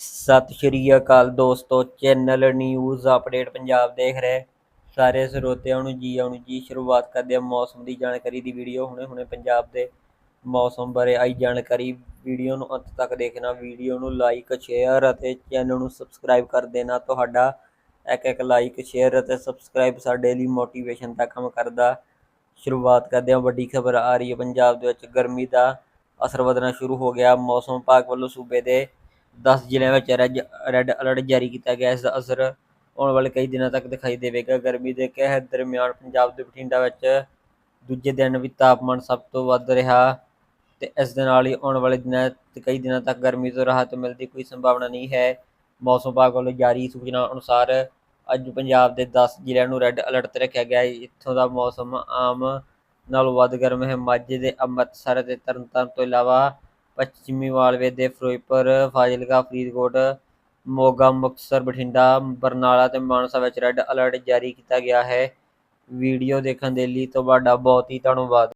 ਸਤਿ ਸ਼੍ਰੀ ਅਕਾਲ ਦੋਸਤੋ, channel news update Punjab ਦੇਖ ਰਹੇ। ਸਾਰੇ ਸਰੋਤਿਆਂ ਨੂੰ ਜੀ ਆਉਣ ਜੀ, ਸ਼ੁਰੂਆਤ ਕਰਦੇ ਹਾਂ ਮੌਸਮ ਦੀ ਜਾਣਕਾਰੀ ਦੀ ਵੀਡੀਓ। ਹੁਣੇ ਹੁਣੇ ਪੰਜਾਬ ਦੇ ਮੌਸਮ ਬਾਰੇ ਆਈ ਜਾਣਕਾਰੀ। ਵੀਡੀਓ ਨੂੰ ਅੰਤ ਤੱਕ ਦੇਖਣਾ, ਵੀਡੀਓ ਨੂੰ ਲਾਈਕ ਸ਼ੇਅਰ ਅਤੇ ਚੈਨਲ ਨੂੰ ਸਬਸਕ੍ਰਾਈਬ ਕਰ ਦੇਣਾ। ਤੁਹਾਡਾ ਇੱਕ ਇੱਕ ਲਾਈਕ ਸ਼ੇਅਰ ਅਤੇ ਸਬਸਕ੍ਰਾਈਬ ਸਾਡੇ ਲਈ ਮੋਟੀਵੇਸ਼ਨ ਦਾ ਕੰਮ ਕਰਦਾ। ਸ਼ੁਰੂਆਤ ਕਰਦੇ ਹਾਂ, ਵੱਡੀ ਖਬਰ ਆ ਰਹੀ ਹੈ ਪੰਜਾਬ ਦੇ ਵਿੱਚ। ਗਰਮੀ ਦਾ ਅਸਰ ਵਧਣਾ ਸ਼ੁਰੂ ਹੋ ਗਿਆ। ਮੌਸਮ ਵਿਭਾਗ ਵੱਲੋਂ ਸੂਬੇ ਦੇ 10 ਜ਼ਿਲ੍ਹਿਆਂ ਵਿੱਚ ਰੈੱਡ ਰੈੱਡ ਅਲਰਟ ਜਾਰੀ ਕੀਤਾ ਗਿਆ ਇਸ ਦਾ ਅਸਰ ਆਉਣ ਵਾਲੇ ਕਈ ਦਿਨਾਂ ਤੱਕ ਦਿਖਾਈ ਦੇਵੇਗਾ। ਗਰਮੀ ਦੇ ਕਹਿਰ ਦਰਮਿਆਨ ਪੰਜਾਬ ਦੇ ਬਠਿੰਡਾ ਵਿੱਚ ਦੂਜੇ ਦਿਨ ਵੀ ਤਾਪਮਾਨ ਸਭ ਤੋਂ ਵੱਧ ਰਿਹਾ ਤੇ ਇਸ ਦੇ ਨਾਲ ਹੀ ਆਉਣ ਵਾਲੇ ਦਿਨਾਂ ਤੇ ਕਈ ਦਿਨਾਂ ਤੱਕ ਗਰਮੀ ਤੋਂ ਰਾਹਤ ਮਿਲਣ ਦੀ ਕੋਈ ਸੰਭਾਵਨਾ ਨਹੀਂ ਹੈ। ਮੌਸਮ ਵਿਭਾਗ ਵੱਲੋਂ ਜਾਰੀ ਸੂਚਨਾ ਅਨੁਸਾਰ ਅੱਜ ਪੰਜਾਬ ਦੇ 10 ਜ਼ਿਲ੍ਹਿਆਂ ਨੂੰ ਰੈੱਡ ਅਲਰਟ ਤੇ ਰੱਖਿਆ ਗਿਆ ਹੈ। ਇੱਥੋਂ ਦਾ ਮੌਸਮ ਆਮ ਨਾਲੋਂ ਵੱਧ ਗਰਮ ਹੈ। ਮਾਝੇ ਦੇ ਅੰਮ੍ਰਿਤਸਰ ਤੇ ਤਰਨਤਾਰਨ ਤੋਂ ਇਲਾਵਾ ਪੱਛਮੀ ਮਾਲਵੇ ਦੇ ਫਿਰੋਜ਼ਪੁਰ, ਫਾਜ਼ਿਲਕਾ, ਫਰੀਦਕੋਟ, ਮੋਗਾ, ਮੁਕਤਸਰ, ਬਠਿੰਡਾ, ਬਰਨਾਲਾ ਤੇ ਮਾਨਸਾ ਵਿੱਚ ਰੈੱਡ ਅਲਰਟ ਜਾਰੀ ਕੀਤਾ ਗਿਆ ਹੈ। ਵੀਡੀਓ ਦੇਖਣ ਦੇ ਲਈ ਤੁਹਾਡਾ ਬਹੁਤ ਹੀ ਧੰਨਵਾਦ।